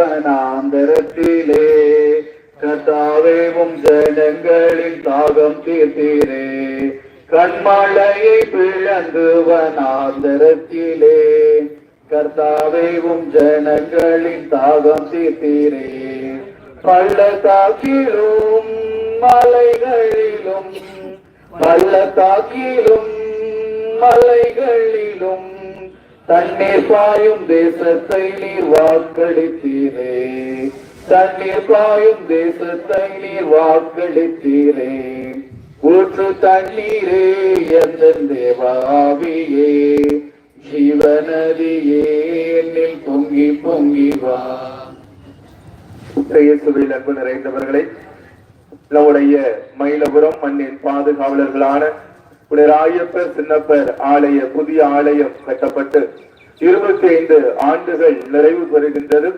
வனாந்தரத்திலே கத்தாவேவும் ஜனங்களின் தாகம் தீர்த்தீரே. கண்மலையை பிளந்து வனாந்தரத்திலே கர்த்தாவேவும் ஜனங்களின் தாகம் தீர்த்தீரே. பள்ளத்தாக்கிலும் மலைகளிலும் பள்ளத்தாக்கிலும் மலைகளிலும் தண்ணீர் பாயும் தேசத்தை நீர் வாக்களித்தீரே. தண்ணீர் பாயும் தேசத்தை நீர் வாக்களித்தீரே. ஊற்று தண்ணீரே எந்த தேவாவியே. ஜீவநதியே என்னில் பொங்கி பொங்கி வா. இயேசுவில் அன்பு நிறைந்தவர்களை நம்முடைய மயிலபுரம் மண்ணின் பாதுகாவலர்களான புனராயப்பர் சின்னப்பர் ஆலய புதிய ஆலயம் கட்டப்பட்டு இருபத்தி ஐந்து ஆண்டுகள் நிறைவு பெறுகின்றது.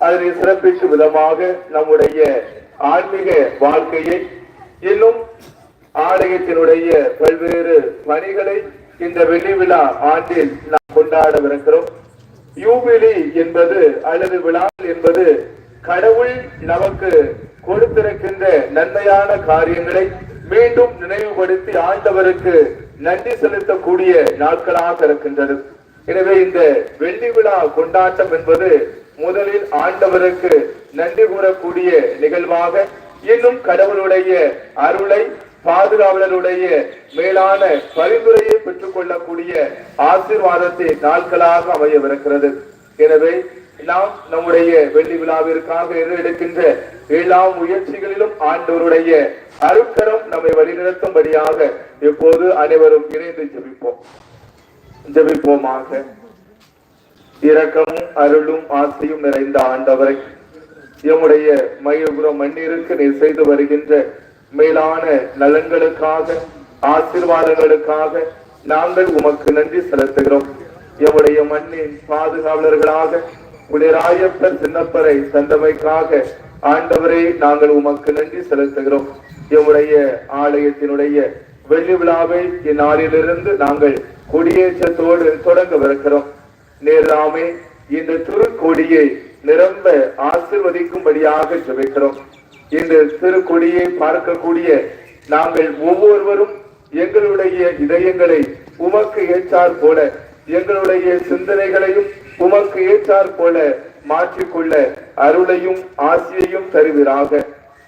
அதனை சிறப்பிக்கும் விதமாக நம்முடைய ஆன்மீக வாழ்க்கையை இன்னும் ஆலயத்தினுடைய பல்வேறு பணிகளை இந்த வெள்ளி விழா ஆண்டில் நாம் கொண்டாடவிருக்கிறோம். யூபிலி என்பது அல்லது விழா என்பது கடவுள் நமக்கு கொடுத்திருக்கின்ற நன்மையான காரியங்களை மீண்டும் நினைவுபடுத்தி ஆண்டவருக்கு நன்றி செலுத்தக்கூடிய நாட்களாக இருக்கின்றது. எனவே இந்த வெள்ளி விழா கொண்டாட்டம் என்பது முதலில் ஆண்டவருக்கு நன்றி கூறக்கூடிய நிகழ்வாக இன்னும் கடவுளுடைய அருளை பாதுகாவலருடைய மேலான பரிந்துரையை பெற்றுக் கொள்ளக்கூடிய ஆசீர்வாதத்தை நாட்களாக அமையவிருக்கிறது. எனவே நாம் நம்முடைய வெள்ளி விழாவிற்காக எடுக்கின்ற எல்லா முயற்சிகளிலும் ஆண்டவருடைய அருக்கரம் நம்மை வழிநடத்தும்படியாக இப்போது அனைவரும் இணைந்து ஜெபிப்போம். ஜெபிப்போமாக. இரக்கமும் அருளும் ஆசையும் நிறைந்த ஆண்டவரை எம்முடைய மயபுரம் மண்ணிற்கு நீர் செய்து வருகின்ற மேலான நலன்களுக்காக ஆசீர்வாதங்களுக்காக நாங்கள் உமக்கு நன்றி செலுத்துகிறோம். எம்முடைய மண்ணின் பாதுகாவலர்களாக புனிராயப்பர் சின்னப்பரை தந்தமைக்காக ஆண்டவரை நாங்கள் உமக்கு நன்றி செலுத்துகிறோம். எம்முடைய ஆலயத்தினுடைய வெள்ளி விழாவை இந்நாளிலிருந்து நாங்கள் கொடியேற்றத்தோடு தொடங்கவிருக்கிறோம். நேராமே இந்த திருக்கொடியை நிரம்ப ஆசிர்வதிக்கும்படியாக ஜெபிக்கிறோம். இந்த திருக்கொடியை பார்க்கக்கூடிய நாங்கள் ஒவ்வொருவரும் எங்களுடைய இதயங்களை உமக்கு ஏற்றார் போல எங்களுடைய சிந்தனைகளையும் உமக்கு ஏற்றார் போல மாற்றிக்கொள்ள அருளையும் ஆசியையும் தருவீராக.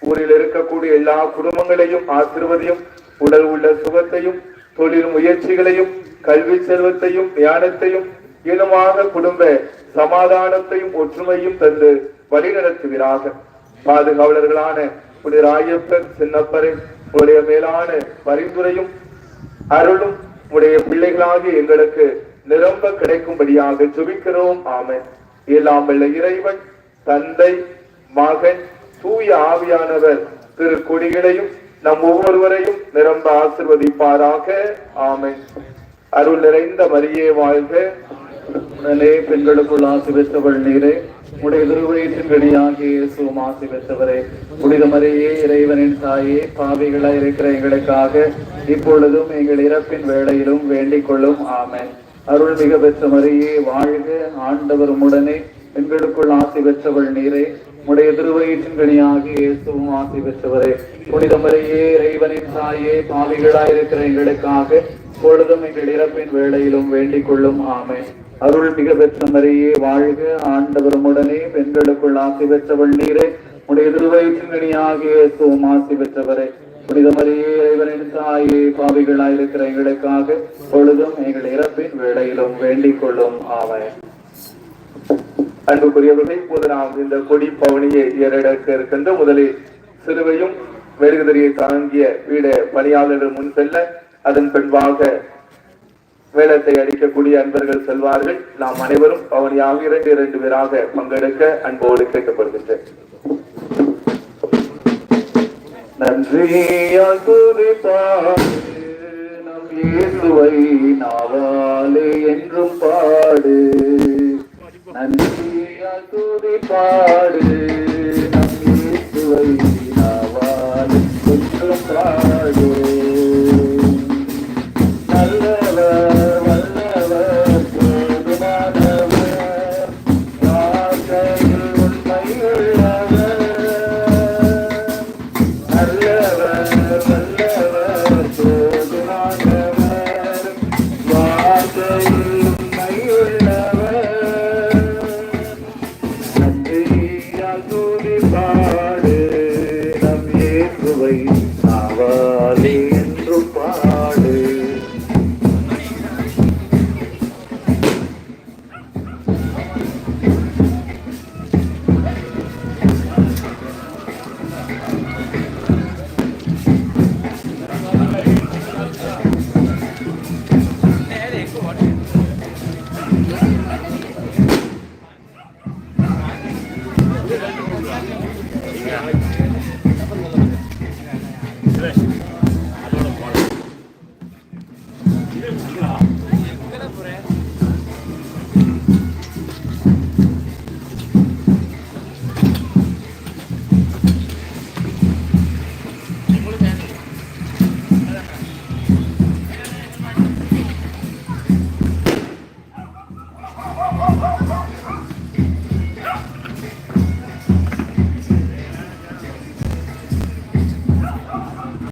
ஊரில் இருக்கக்கூடிய எல்லா குடும்பங்களையும் ஆசிர்வதையும் உடல் உள்ள சுகத்தையும் தொழில் முயற்சிகளையும் கல்வி செல்வத்தையும் ஞானத்தையும் இனமாக குடும்ப சமாதானத்தையும் ஒற்றுமையும் தந்து வழிநடத்துவீராக. பாதுகாவலர்களான புனிராயப்பர் சின்னப்பரை உடைய மேலான பரிந்துரையும் அருளும் உடைய பிள்ளைகளாகி எங்களுக்கு நிரம்ப கிடைக்கும்படியாக ஜெபிக்கிறோம். ஆமன். இயலாமல் இறைவன் தந்தை மகன் தூய ஆவியானவர் திரு கொடிகளையும் நம் ஒவ்வொருவரையும் நிரம்ப ஆசிர்வதிப்பாராக. ஆமன். அருள் நிறைந்த மரியே வாழ்க. உடனே பெண்களுக்குள் ஆசி பெற்றவள் நீரே. உடைய திருவயிற்றின் கனியாகிய இயேசுவும் ஆசி பெற்றவரே புனித மறையே இறைவனின் தாயே பாவிகளாய் இருக்கிற எங்களுக்காக இப்பொழுதும் எங்கள் இறப்பின் வேளையிலும் வேண்டிக் கொள்ளும். ஆமென். அருள் மிக பெற்ற மறையே வாழ்க ஆண்டவர் உடனே பெண்களுக்குள் ஆசி பெற்றவள் நீரே. உடைய திருவயிற்றின்கனியாகி இயேசுவும் ஆசி பெற்றவரே. புனித மரியே இறைவனின் தாயே பாவிகளாயிருக்கிற எங்களுக்காக பொழுதும் எங்கள் இறப்பின் வேளையிலும் வேண்டிக் கொள்ளும். ஆமென். அருள் மிக பெற்ற மறையே வாழ்க ஆண்டவர் உடனே பெண்களுக்குள் ஆசி பெற்றவள் நீரே. உடைய திருவயிற்றின்கனியாகி இயேசுவும் ஆசி பெற்றவரே. புனிதமரியே இறைவனின் தாயே பாவிகளாய் இருக்கிற எங்களுக்காக பொழுதும் எங்கள் இறப்பின் வேளையிலும் வேண்டிக் கொள்ளும். ஆவன் அன்புக்குரியவர்களை இப்போது நாம் இந்த கொடி பவனியை ஏறெடுக்க இருக்கின்ற முதலில் சிறுவையும் மெழுகுதிரியை தாங்கிய வீட பணியாளர்கள் முன் செல்ல அதன் பின்பாக வேலத்தை அடிக்கக்கூடிய அன்பர்கள் செல்வார்கள். நாம் அனைவரும் பவனியாக இரண்டு இரண்டு பேராக பங்கெடுக்க அன்போடு கேட்கப்படுகின்றேன் நன்றியால் நம் இயேசுவை நாவாலே என்றும் பாடு நன்றியால் பாடு பாடு என்று பாடு Yeah.